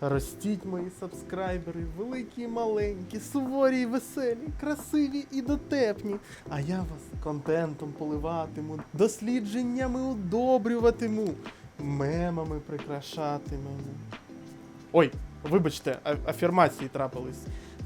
Ростіть мої сабскрайбери, великі і маленькі, суворі і веселі, красиві і дотепні. А я вас контентом поливатиму, дослідженнями удобрюватиму, мемами прикрашатиму. Ой, вибачте, афірмації трапились.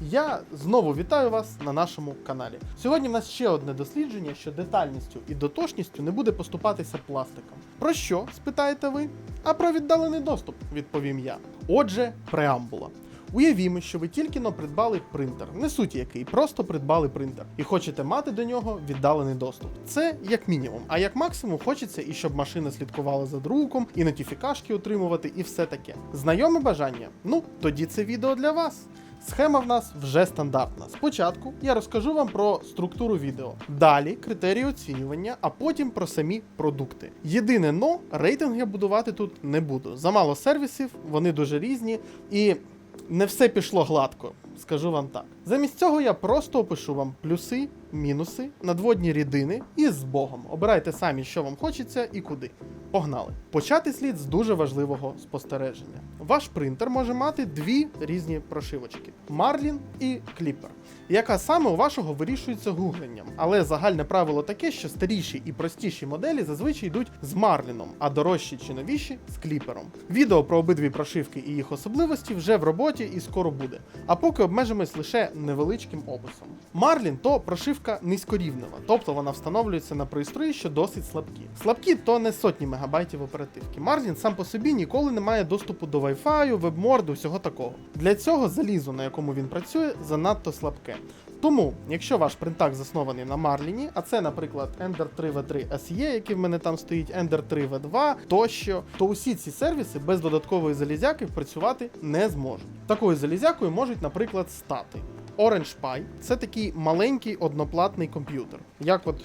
Я знову вітаю вас на нашому каналі. Сьогодні в нас ще одне дослідження, що детальністю і дотошністю не буде поступатися пластиком. Про що, спитаєте ви? А про віддалений доступ, відповім я. Отже, преамбула. Уявімо, що ви тільки но придбали принтер, не суть який, просто придбали принтер, і хочете мати до нього віддалений доступ. Це як мінімум. А як максимум хочеться і щоб машина слідкувала за друком, і нотіфікашки отримувати, і все таке. Знайоме бажання? Ну, тоді це відео для вас. Схема в нас вже стандартна. Спочатку я розкажу вам про структуру відео, далі критерії оцінювання, а потім про самі продукти. Єдине но рейтинг я будувати тут не буду. Замало сервісів, вони дуже різні і не все пішло гладко, скажу вам так. Замість цього я просто опишу вам плюси, мінуси, надводні рідини і з Богом. Обирайте самі, що вам хочеться і куди. Погнали. Почати слід з дуже важливого спостереження. Ваш принтер може мати дві різні прошивочки: Marlin і Clipper. Яка саме у вашого вирішується гугленням. Але загальне правило таке, що старіші і простіші моделі зазвичай йдуть з Марліном, а дорожчі чи новіші з кліпером. Відео про обидві прошивки і їх особливості вже в роботі і скоро буде. А поки обмежимось лише невеличким описом. Марлін то прошивка низькорівнева, тобто вона встановлюється на пристрої, що досить слабкі. Слабкі то не сотні мегабайтів оперативки. Марлін сам по собі ніколи не має доступу до Wi-Fi, вебморду, всього такого. Для цього залізо, на якому він працює, занадто слабке. Тому, якщо ваш принтак заснований на Марліні, а це, наприклад, Ender 3 V3 SE, який в мене там стоїть, Ender 3 V2 тощо, то усі ці сервіси без додаткової залізяки працювати не зможуть. Такою залізякою можуть, наприклад, стати. Orange Pi це такий маленький одноплатний комп'ютер, як от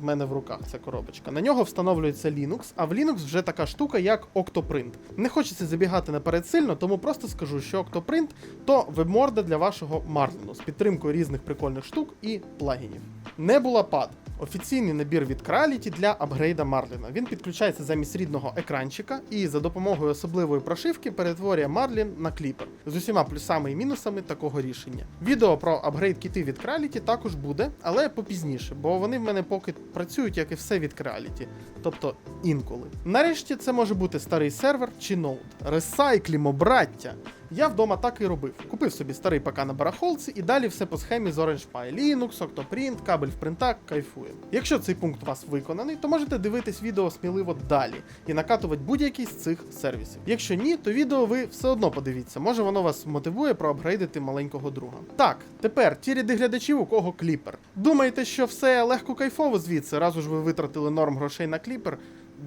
в мене в руках ця коробочка. На нього встановлюється Linux, а в Linux вже така штука, як Octoprint. Не хочеться забігати наперед сильно, тому просто скажу, що Octoprint то вебморда для вашого Marlin з підтримкою різних прикольних штук і плагінів. Не була Pad офіційний набір від Creality для апгрейда Марліна. Він підключається замість рідного екранчика і за допомогою особливої прошивки перетворює Marlin на кліпер з усіма плюсами і мінусами такого рішення. Відео про апгрейд кіти від Creality також буде, але попізніше, бо вони в мене поки працюють, як і все від Creality, тобто інколи. Нарешті це може бути старий сервер чи ноут. Ресайклімо, браття! Я вдома так і робив. Купив собі старий ПК на барахолці і далі все по схемі з Orange Pi. Linux, Octoprint, кабель в принтак, кайфуємо. Якщо цей пункт у вас виконаний, то можете дивитись відео сміливо далі і накатувати будь-який з цих сервісів. Якщо ні, то відео ви все одно подивіться, може воно вас мотивує проапгрейдити маленького друга. Так, тепер ті ряди глядачів, у кого кліпер. Думаєте, що все легко кайфово звідси, раз уж ви витратили норм грошей на кліпер?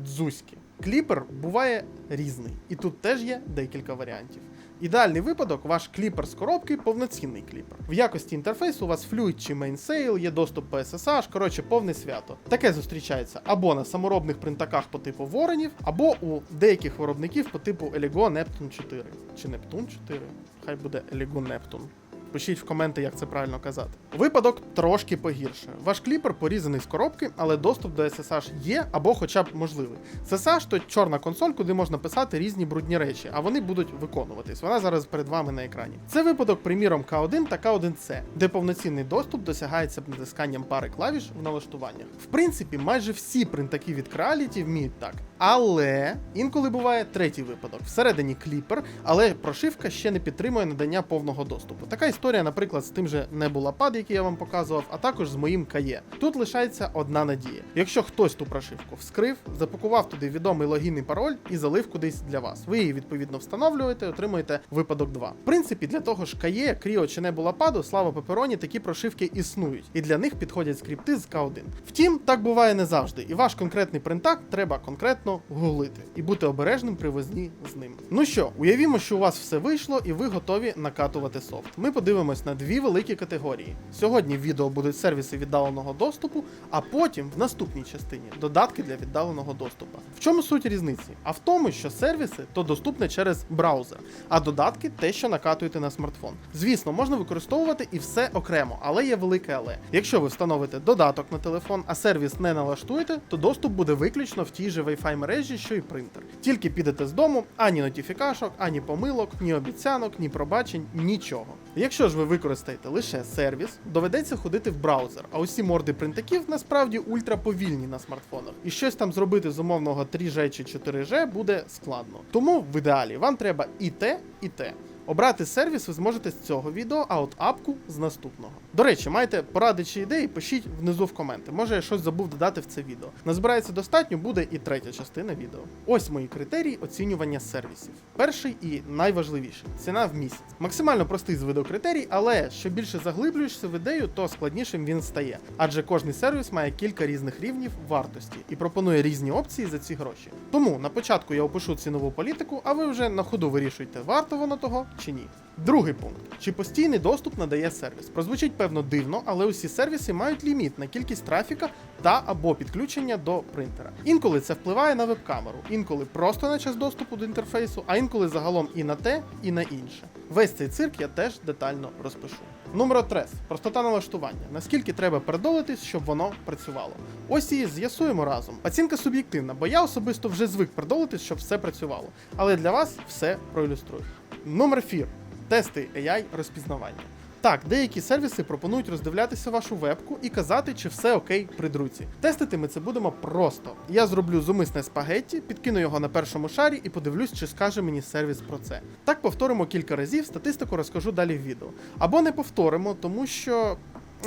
Дзузьки. Кліпер буває різний, і тут теж є декілька варіантів. Ідеальний випадок, ваш кліпер з коробки повноцінний кліпер. В якості інтерфейсу у вас Fluid чи Mainsail, є доступ по SSH, коротше, повне свято. Таке зустрічається або на саморобних принтаках по типу Воронів, або у деяких виробників по типу Eligo Neptune 4. Чи Neptune 4? Хай буде Eligo Neptune. Пишіть в коменти, як це правильно казати. Випадок трошки погірше. Ваш кліпер порізаний з коробки, але доступ до SSH є або хоча б можливий. SSH – то чорна консоль, куди можна писати різні брудні речі, а вони будуть виконуватись. Вона зараз перед вами на екрані. Це випадок, приміром, K1 та K1C, де повноцінний доступ досягається натисканням пари клавіш в налаштуваннях. В принципі, майже всі принтаки від Creality вміють так. Але інколи буває третій випадок. Всередині кліпер, але прошивка ще не підтримує надання повного доступу. Така історія, наприклад, з тим же Nebula Pad, який я вам показував, а також з моїм КАЄ. Тут лишається одна надія. Якщо хтось ту прошивку вскрив, запакував туди відомий логін і пароль і залив кудись для вас. Ви її відповідно встановлюєте, отримуєте випадок 2. В принципі, для того ж КАЄ, Кріо чи Nebula Pad, слава Пепероні, такі прошивки існують, і для них підходять скрипти з К1. Втім, так буває не завжди, і ваш конкретний принтак треба конкретно гуглити і бути обережним при возні з ним. Ну що, уявімо, що у вас все вийшло, і ви готові накатувати софт. Ми подивимось на дві великі категорії. Сьогодні в відео будуть сервіси віддаленого доступу, а потім в наступній частині додатки для віддаленого доступу. В чому суть різниці? А в тому, що сервіси то доступне через браузер, а додатки те, що накатуєте на смартфон. Звісно, можна використовувати і все окремо, але є велике але. Якщо ви встановите додаток на телефон, а сервіс не налаштуєте, то доступ буде виключно в тій же Wi-Fi мережі, що і принтер. Тільки підете з дому, ані нотіфікашок, ані помилок, ні обіцянок, ні пробачень, нічого. Якщо ж ви використаєте лише сервіс, доведеться ходити в браузер, а усі морди принтаків насправді ультраповільні на смартфонах. І щось там зробити з умовного 3G чи 4G буде складно. Тому в ідеалі вам треба і те, і те. Обрати сервіс ви зможете з цього відео, а от апку з наступного. До речі, маєте поради чи ідеї, пишіть внизу в коменти. Може я щось забув додати в це відео. Назбирається достатньо, буде і третя частина відео. Ось мої критерії оцінювання сервісів. Перший і найважливіший ціна в місяць. Максимально простий з виду критерій, але що більше заглиблюєшся в ідею, то складнішим він стає. Адже кожний сервіс має кілька різних рівнів вартості і пропонує різні опції за ці гроші. Тому на початку я опишу цінову політику, а ви вже на ходу вирішуйте, варто воно того чи ні. Другий пункт: чи постійний доступ надає сервіс? Прозвучить певно дивно, але усі сервіси мають ліміт на кількість трафіка та або підключення до принтера. Інколи це впливає на веб-камеру, інколи просто на час доступу до інтерфейсу, а інколи загалом і на те, і на інше. Весь цей цирк я теж детально розпишу. Номер 3. Простота налаштування. Наскільки треба передолитись, щоб воно працювало. Ось і з'ясуємо разом. Оцінка суб'єктивна, бо я особисто вже звик передолитись, щоб все працювало. Але для вас все проілюструю. Номер 4. Тести AI розпізнавання. Так, деякі сервіси пропонують роздивлятися вашу вебку і казати, чи все окей при друці. Тестити ми це будемо просто. Я зроблю зумисне спагетті, підкину його на першому шарі і подивлюсь, чи скаже мені сервіс про це. Так повторимо кілька разів, статистику розкажу далі в відео. Або не повторимо, тому що.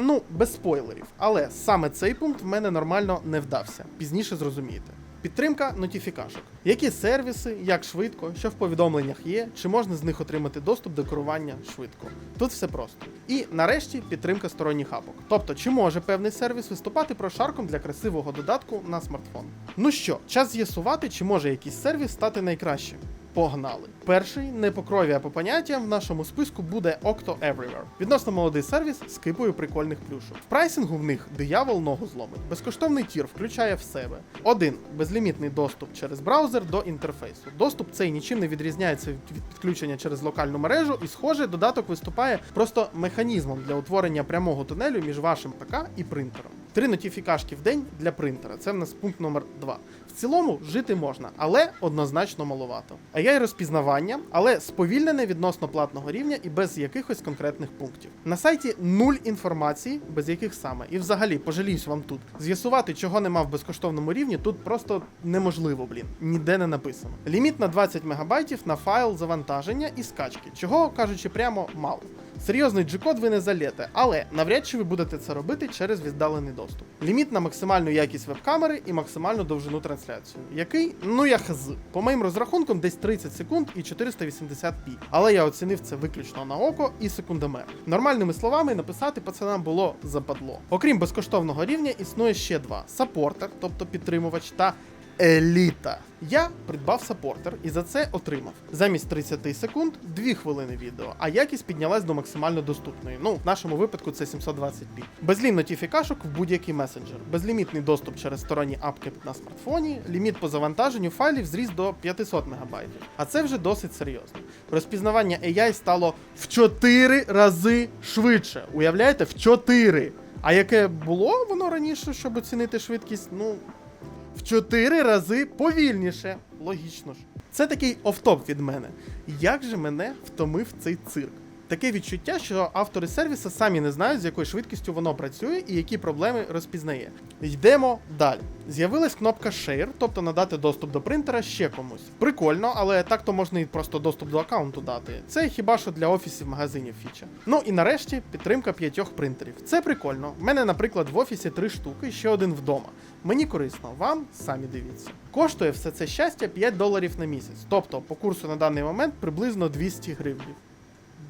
Ну, без спойлерів. Але саме цей пункт в мене нормально не вдався. Пізніше зрозумієте. Підтримка нотіфікашок. Які сервіси, як швидко, що в повідомленнях є, чи можна з них отримати доступ до керування швидко. Тут все просто. І нарешті підтримка сторонніх апок. Тобто, чи може певний сервіс виступати прошарком для красивого додатку на смартфон. Ну що, час з'ясувати, чи може якийсь сервіс стати найкращим. Погнали. Перший, не по крові, а по поняттям в нашому списку буде Octo Everywhere. Відносно молодий сервіс з кипою прикольних плюшок. В прайсингу в них диявол ногу зломить. Безкоштовний тір включає в себе. Один безлімітний доступ через браузер до інтерфейсу. Доступ цей нічим не відрізняється від підключення через локальну мережу, і, схоже, додаток виступає просто механізмом для утворення прямого тунелю між вашим ПК і принтером. Три нотіфікашки в день для принтера. Це в нас пункт номер 2. В цілому жити можна, але однозначно маловато. AI розпізнавання, але сповільнене відносно платного рівня і без якихось конкретних пунктів. На сайті нуль інформації, без яких саме. І взагалі, пожаліюсь вам тут. З'ясувати, чого нема в безкоштовному рівні, тут просто неможливо, блін. Ніде не написано. Ліміт на 20 МБ на файл завантаження і скачки, чого кажучи прямо мало. Серйозний G-код ви не залєте, але навряд чи ви будете це робити через віддалений доступ. Ліміт на максимальну якість веб-камери і максимальну довжину трансляції, який, ну я хз. По моїм розрахункам, десь 30 секунд і 480p. Але я оцінив це виключно на око і секундомер. Нормальними словами написати пацанам було западло. Окрім безкоштовного рівня, існує ще два: саппортер, тобто підтримувач, та еліта. Я придбав саппортер і за це отримав замість 30 секунд 2 хвилини відео, а якість піднялась до максимально доступної. Ну, в нашому випадку це 720p. Безлім нотіфікашок в будь-який месенджер, безлімітний доступ через сторонні апки на смартфоні, ліміт по завантаженню файлів зріс до 500 МБ. А це вже досить серйозно. Розпізнавання AI стало в 4 рази швидше. Уявляєте, в 4! А яке було воно раніше, щоб оцінити швидкість? Ну, в 4 рази повільніше. Логічно ж. Це такий офтоп від мене. Як же мене втомив цей цирк? Таке відчуття, що автори сервіса самі не знають, з якою швидкістю воно працює і які проблеми розпізнає. Йдемо далі. З'явилась кнопка Share, тобто надати доступ до принтера ще комусь. Прикольно, але так то можна і просто доступ до аккаунту дати. Це хіба що для офісів магазинів фіча. Ну і нарешті підтримка п'ятьох принтерів. Це прикольно. У мене, наприклад, в офісі три штуки, ще один вдома. Мені корисно, вам самі дивіться. Коштує все це щастя 5 доларів на місяць. Тобто по курсу на даний момент приблизно 200 гривень.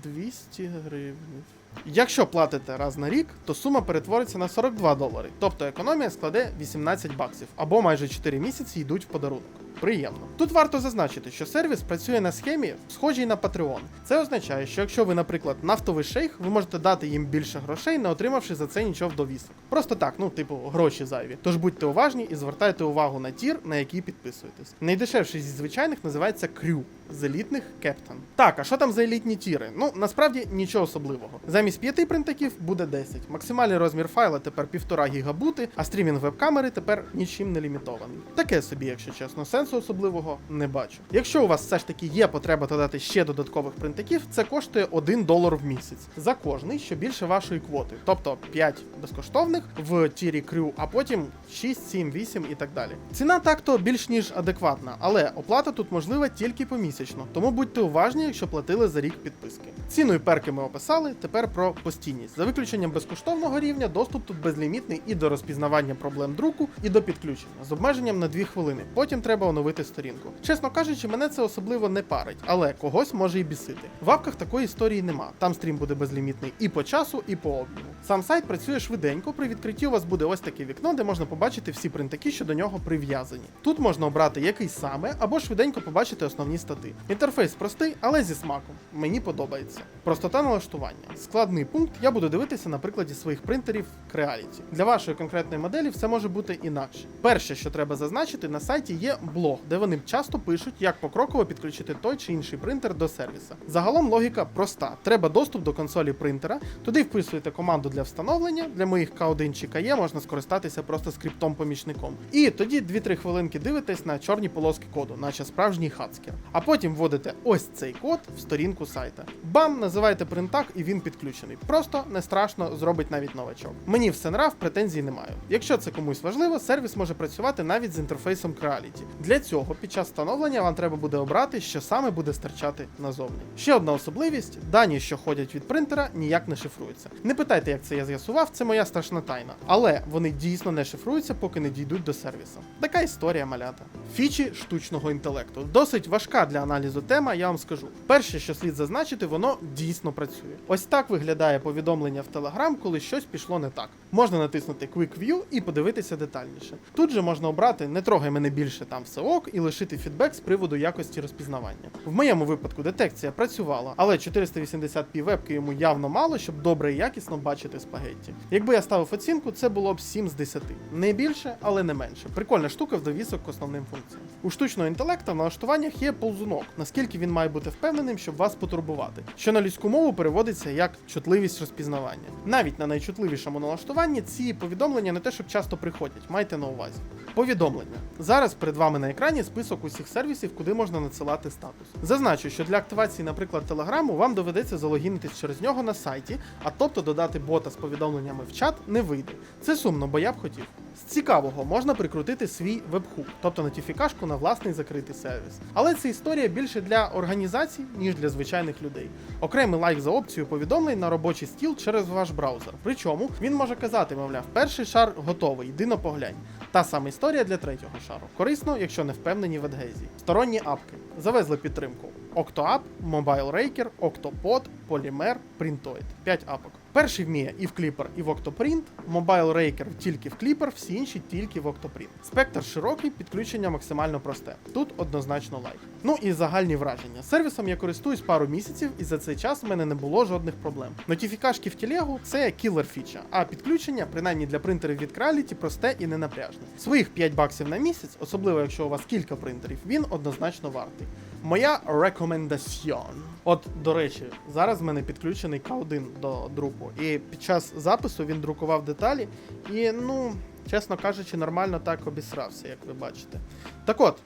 200 гривень. Якщо платите раз на рік, то сума перетвориться на 42 долари, тобто економія складе 18 баксів, або майже 4 місяці йдуть в подарунок. Приємно. Тут варто зазначити, що сервіс працює на схемі, схожій на Patreon. Це означає, що якщо ви, наприклад, нафтовий шейх, ви можете дати їм більше грошей, не отримавши за це нічого в довісок. Просто так, ну типу, гроші зайві. Тож будьте уважні і звертайте увагу на тір, на який підписуєтесь. Найдешевший зі звичайних називається Крю з елітних Кептан. Так, а що там за елітні тіри? Ну насправді нічого особливого. Замість п'яти принтаків буде 10. Максимальний розмір файла тепер 1,5 гігабути, а стрімінг веб-камери тепер нічим не лімітований. Таке собі, якщо чесно, сенсу особливого не бачу. Якщо у вас все ж таки є потреба додати ще додаткових принтаків, це коштує 1 долар в місяць за кожний, що більше вашої квоти, тобто 5 безкоштовних в тірі крю, а потім 6, 7, 8 і так далі. Ціна так-то більш ніж адекватна, але оплата тут можлива тільки помісячно, тому будьте уважні, якщо платили за рік підписки. Ціну і перки ми описали. Тепер про постійність. За виключенням безкоштовного рівня, доступ тут безлімітний і до розпізнавання проблем друку, і до підключення з обмеженням на 2 хвилини. Потім треба оновити сторінку. Чесно кажучи, мене це особливо не парить, але когось може і бісити. В апках такої історії нема. Там стрім буде безлімітний і по часу, і по об'єму. Сам сайт працює швиденько. При відкритті у вас буде ось таке вікно, де можна побачити всі принтаки, що до нього прив'язані. Тут можна обрати який саме, або швиденько побачити основні стати. Інтерфейс простий, але зі смаком. Мені подобається. Простота налаштування. Складний пункт я буду дивитися на прикладі своїх принтерів Creality. Для вашої конкретної моделі все може бути інакше. Перше, що треба зазначити, на сайті є блог, де вони часто пишуть, як покроково підключити той чи інший принтер до сервіса. Загалом логіка проста: треба доступ до консолі принтера, туди вписуєте команду для встановлення. Для моїх K1 чи KE можна скористатися просто скриптом-помічником. І тоді 2-3 хвилинки дивитесь на чорні полоски коду, наче справжній хацкер. А потім вводите ось цей код в сторінку сайта. Бам, називаєте принтак, і він підключений. Просто не страшно, зробить навіть новачок. Мені все нрав, претензій не маю. Якщо це комусь важливо, сервіс може працювати навіть з інтерфейсом Creality. Для цього під час встановлення вам треба буде обрати, що саме буде стирчати назовні. Ще одна особливість: дані, що ходять від принтера, ніяк не шифруються. Не питайте, як це я з'ясував, це моя страшна тайна. Але вони дійсно не шифруються, поки не дійдуть до сервісу. Така історія малята. Фічі штучного інтелекту. Досить важка для аналізу тема, я вам скажу. Перше, що слід зазначити, воно дійсно працює. Ось так виглядає повідомлення в Telegram, коли щось пішло не так. Можна натиснути Quick View і подивитися детальніше. Тут же можна обрати не трогай мене більше там все ок і лишити фідбек з приводу якості розпізнавання. В моєму випадку детекція працювала, але 480p вебки йому явно мало, щоб добре і якісно бачити спагетті. Якби я ставив оцінку, це було б 7 з 10. Не більше, але не менше. Прикольна штука в довісок основним функціям. У штучного інтелекта в налаштуваннях є ползунок, наскільки він має бути впевненим, щоб вас потурбувати, що на людську мову переводиться як чутливість розпізнавання. Навіть на найчутливішому налаштуванні ці повідомлення не те, щоб часто приходять, майте на увазі. Повідомлення. Зараз перед вами на екрані список усіх сервісів, куди можна надсилати статус. Зазначу, що для активації, наприклад, Телеграму, вам доведеться залогінитись через нього на сайті, а тобто додати бота з повідомленнями в чат не вийде. Це сумно, бо я б хотів. З цікавого можна прикрутити свій вебхук, тобто нотифікашку на власний закритий сервіс. Але це історія більше для організацій, ніж для звичайних людей. Окремий лайк за опцію повідомлень на робочий стіл через ваш браузер. Причому він може казати, мовляв, перший шар готовий, йди на поглянь. Та сама історія для третього шару. Корисно, якщо не впевнені в адгезії. Сторонні апки завезли підтримку. OctoApp, Mobile Raker, Octopod, Polymer, Printoid. 5 апок. Перший вміє і в Clipper, і в Octoprint, Mobile Raker тільки в Clipper, всі інші тільки в Octoprint. Спектр широкий, підключення максимально просте. Тут однозначно лайк. Ну і загальні враження. Сервісом я користуюсь пару місяців, і за цей час в мене не було жодних проблем. Нотіфікашки в телегу це кілер фіча, а підключення, принаймні для принтерів від Creality, просте і ненапряжне. Своїх 5 баксів на місяць, особливо якщо у вас кілька принтерів, він однозначно вартий. Моя рекомендаціон. От, до речі, зараз в мене підключений K1 до друку, і під час запису він друкував деталі, і, ну, чесно кажучи, нормально так обісрався, як ви бачите. Так от.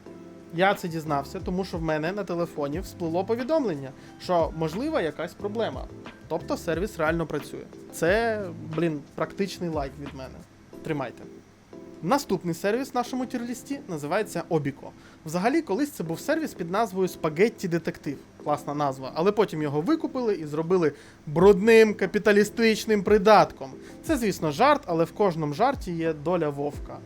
Я це дізнався, тому що в мене на телефоні всплило повідомлення, що можлива якась проблема. Тобто сервіс реально працює. Це, блін, практичний лайк від мене. Тримайте. Наступний сервіс в нашому тірлісті називається Обіко. Взагалі, колись це був сервіс під назвою Спагетті Детектив. Класна назва, але потім його викупили і зробили брудним капіталістичним придатком. Це, звісно, жарт, але в кожному жарті є доля вовка.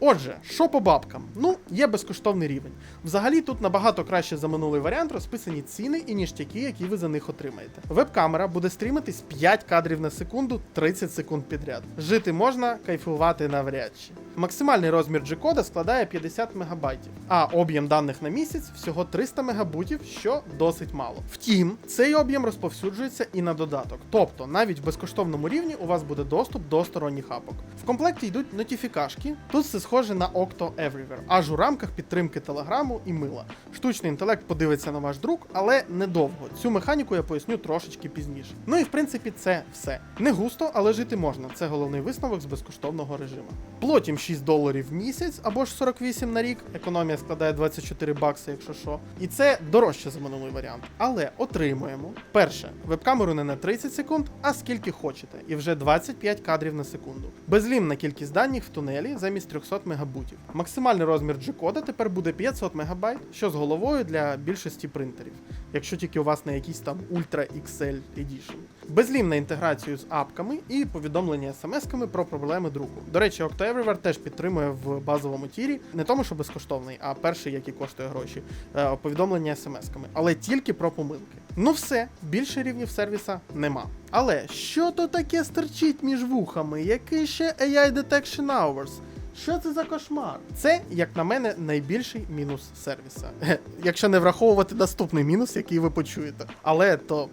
Отже, що по бабкам? Ну, є безкоштовний рівень. Взагалі тут набагато краще за минулий варіант розписані ціни і ніштяки, які ви за них отримаєте. Веб-камера буде стрімитись 5 кадрів на секунду 30 секунд підряд. Жити можна, кайфувати навряд чи. Максимальний розмір G-кода складає 50 МБ, а об'єм даних на місяць всього 300 МБ, що досить мало. Втім, цей об'єм розповсюджується і на додаток. Тобто, навіть в безкоштовному рівні у вас буде доступ до сторонніх апок. В комплекті йдуть нотіфікашки. Тут все схоже на Octo Everywhere, аж у рамках підтримки телеграму і мила. Штучний інтелект подивиться на ваш друк, але недовго. Цю механіку я поясню трошечки пізніше. Ну і в принципі це все. Не густо, але жити можна. Це головний висновок з безкоштовного режиму. Плотім 6 доларів в місяць або ж 48 на рік. Економія складає 24 бакси, якщо що. І це дорожче за минулий варіант. Але отримуємо перше веб-камеру не на 30 секунд, а скільки хочете, і вже 25 кадрів на секунду. Безлімна кількість даних в тунелі замість 300 мегабутів. Максимальний розмір G-кода тепер буде 500 МБ, що з головою для більшості принтерів, якщо тільки у вас не якийсь там Ultra XL Edition. Безлімна інтеграцію з апками і повідомлення смс-ками про проблеми друку. До речі, OctoEverywhere теж підтримує в базовому тірі, не тому, що безкоштовний, а перший, який коштує гроші, е, повідомлення смс-ками, але тільки про помилки. Ну все, більше рівнів сервіса нема. Але що то таке стерчить між вухами? Який ще AI Detection Hours? Що це за кошмар? Це, як на мене, найбільший мінус сервіса. Якщо не враховувати наступний мінус, який ви почуєте. Але то.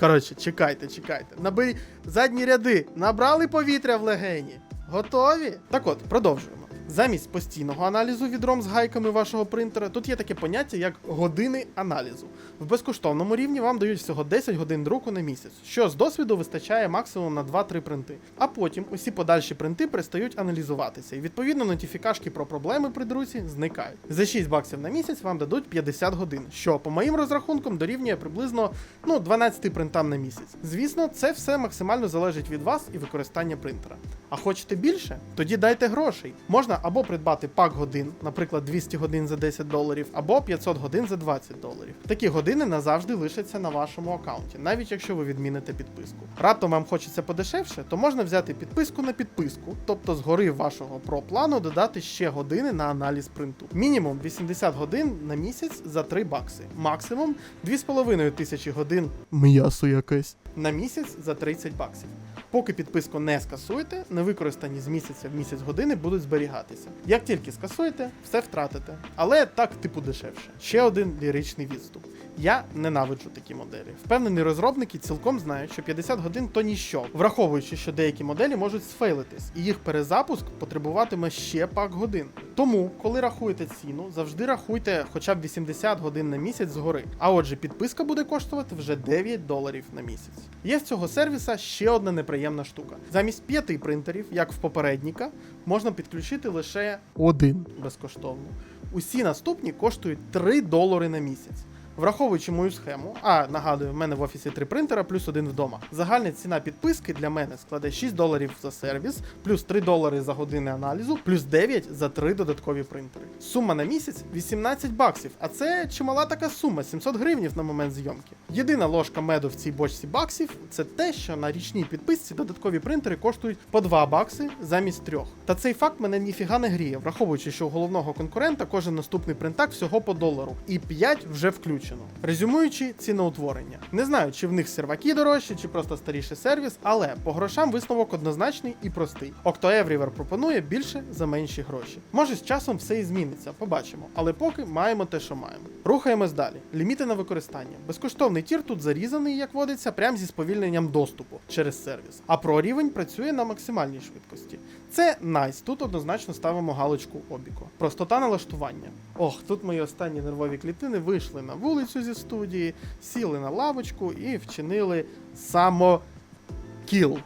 Коротше, чекайте, чекайте. Наберіть задні ряди, набрали повітря в легені. Готові? Так от, продовжуємо. Замість постійного аналізу відром з гайками вашого принтера, тут є таке поняття, як години аналізу. В безкоштовному рівні вам дають всього 10 годин друку на місяць, що з досвіду вистачає максимум на 2-3 принти. А потім усі подальші принти перестають аналізуватися, і відповідно нотіфікашки про проблеми при друці зникають. За 6 баксів на місяць вам дадуть 50 годин, що по моїм розрахункам дорівнює приблизно ну, 12 принтам на місяць. Звісно, це все максимально залежить від вас і використання принтера. А хочете більше? Тоді дайте грошей. Можна або придбати пак годин, наприклад, 200 годин за 10 доларів, або 500 годин за 20 доларів. Такі години назавжди лишаться на вашому аккаунті, навіть якщо ви відміните підписку. Раптом вам хочеться подешевше, то можна взяти підписку на підписку, тобто згори вашого про плану додати ще години на аналіз принту. Мінімум 80 годин на місяць за 3 бакси, максимум 2,5 тисячі годин м'ясо якесь на місяць за 30 баксів. Поки підписку не скасуєте, невикористані з місяця в місяць години будуть зберігатися. Як тільки скасуєте, все втратите. Але так, типу, дешевше. Ще один ліричний відступ. Я ненавиджу такі моделі. Впевнений, розробники цілком знають, що 50 годин то ніщо, враховуючи, що деякі моделі можуть сфейлитись, і їх перезапуск потребуватиме ще пак годин. Тому, коли рахуєте ціну, завжди рахуйте хоча б 80 годин на місяць згори. А отже, підписка буде коштувати вже 9 доларів на місяць. Є в цього сервіса ще одна неприємна штука. Замість п'яти принтерів, як в попередника, можна підключити лише один безкоштовно. Усі наступні коштують 3 долари на місяць. Враховуючи мою схему, а нагадую, в мене в офісі три принтера плюс один вдома. Загальна ціна підписки для мене складе 6 доларів за сервіс, плюс 3 долари за години аналізу, плюс 9 за 3 додаткові принтери. Сума на місяць 18 баксів, а це чимала така сума 700 гривнів на момент зйомки. Єдина ложка меду в цій бочці баксів це те, що на річній підписці додаткові принтери коштують по 2 бакси замість трьох. Та цей факт мене ніфіга не гріє, враховуючи, що у головного конкурента кожен наступний принтак всього по долару, і 5 вже включено. Резюмуючи ціноутворення. Не знаю, чи в них серваки дорожчі, чи просто старіший сервіс, але по грошам висновок однозначний і простий. Octo пропонує більше за менші гроші. Може, з часом все і зміниться, побачимо. Але поки маємо те, що маємо. Рухаємось далі. Ліміти на використання. Безкоштовний тір тут зарізаний, як водиться, прямо зі сповільненням доступу через сервіс. А про рівень працює на максимальній швидкості. Це найс. Тут однозначно ставимо галочку обіко. Простота налаштування. Ох, тут мої останні нервові клітини вийшли на вулицю зі студії, сіли на лавочку і вчинили самокіл.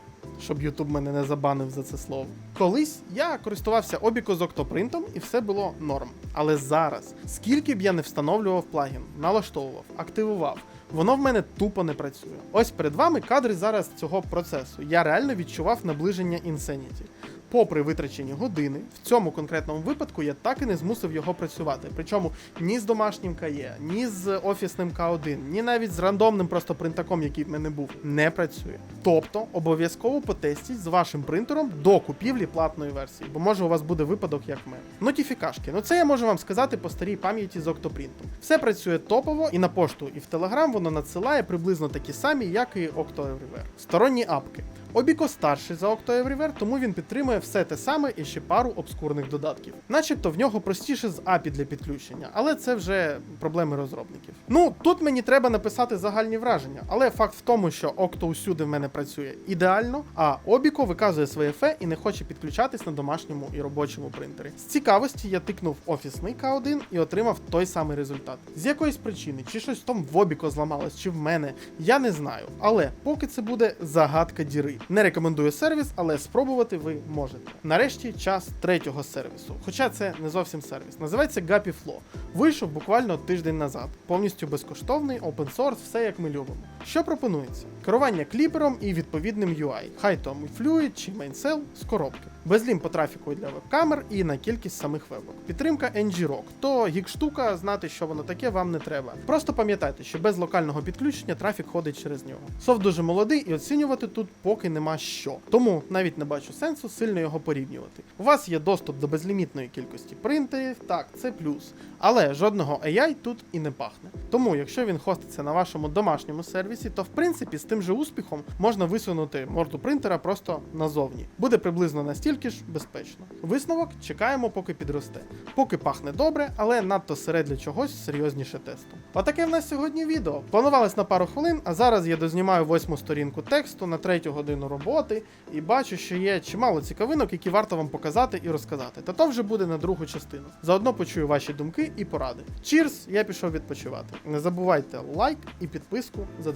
Щоб Ютуб мене не забанив за це слово. Колись я користувався обіко з октопринтом і все було норм. Але зараз, скільки б я не встановлював плагін, налаштовував, активував, воно в мене тупо не працює. Ось перед вами кадри зараз цього процесу. Я реально відчував наближення Insanity. Попри витрачені години, в цьому конкретному випадку я так і не змусив його працювати. Причому ні з домашнім КАЄ, ні з офісним К1, ні навіть з рандомним просто принтаком, який в мене був, не працює. Тобто обов'язково потестіть з вашим принтером до купівлі платної версії, бо може у вас буде випадок, як в мене. Нотіфікашки. Ну це я можу вам сказати по старій пам'яті з Octoprinтом. Все працює топово і на пошту, і в Telegram воно надсилає приблизно такі самі, як і Octo Everywhere. Сторонні апки. Обіко старший за Octo Everywhere, тому він підтримує все те саме і ще пару обскурних додатків. Начебто в нього простіше з API для підключення, але це вже проблеми розробників. Ну тут мені треба написати загальні враження, але факт в тому, що Octo усюди в мене працює ідеально, а Обіко виказує своє фе і не хоче підключатись на домашньому і робочому принтері. З цікавості я тикнув офісний К1 і отримав той самий результат. З якоїсь причини, чи щось там в Обіко зламалось, чи в мене, я не знаю. Але поки це буде загадка діри. Не рекомендую сервіс, але спробувати ви можете. Нарешті час третього сервісу. Хоча це не зовсім сервіс. Називається Gapiflow. Вийшов буквально тиждень назад. Повністю безкоштовний, open source, все як ми любимо. Що пропонується? Керування кліпером і відповідним UI. Хай то Fluid чи MainCell з коробки. Безлім по трафіку для веб-камер і на кількість самих вебок. Підтримка NG-Rock. То гік штука, знати, що воно таке, вам не треба. Просто пам'ятайте, що без локального підключення трафік ходить через нього. Софт дуже молодий і оцінювати тут поки нема що. Тому навіть не бачу сенсу сильно його порівнювати. У вас є доступ до безлімітної кількості принтерів, так, це плюс. Але жодного AI тут і не пахне. Тому, якщо він хоститься на вашому домашньому сервісі, то в принципі з тим же успіхом можна висунути морду принтера просто назовні. Буде приблизно настільки ж безпечно. Висновок чекаємо, поки підросте. Поки пахне добре, але надто сире для чогось серйозніше тесту. Отаке в нас сьогодні відео. Планувалось на пару хвилин, а зараз я дознімаю восьму сторінку тексту на третю годину роботи і бачу, що є чимало цікавинок, які варто вам показати і розказати. Та то вже буде на другу частину. Заодно почую ваші думки і поради. Чірс, я пішов відпочивати. Не забувайте лайк і підписку за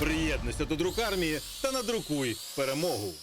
Приєднуйся до друкармії та надрукуй перемогу.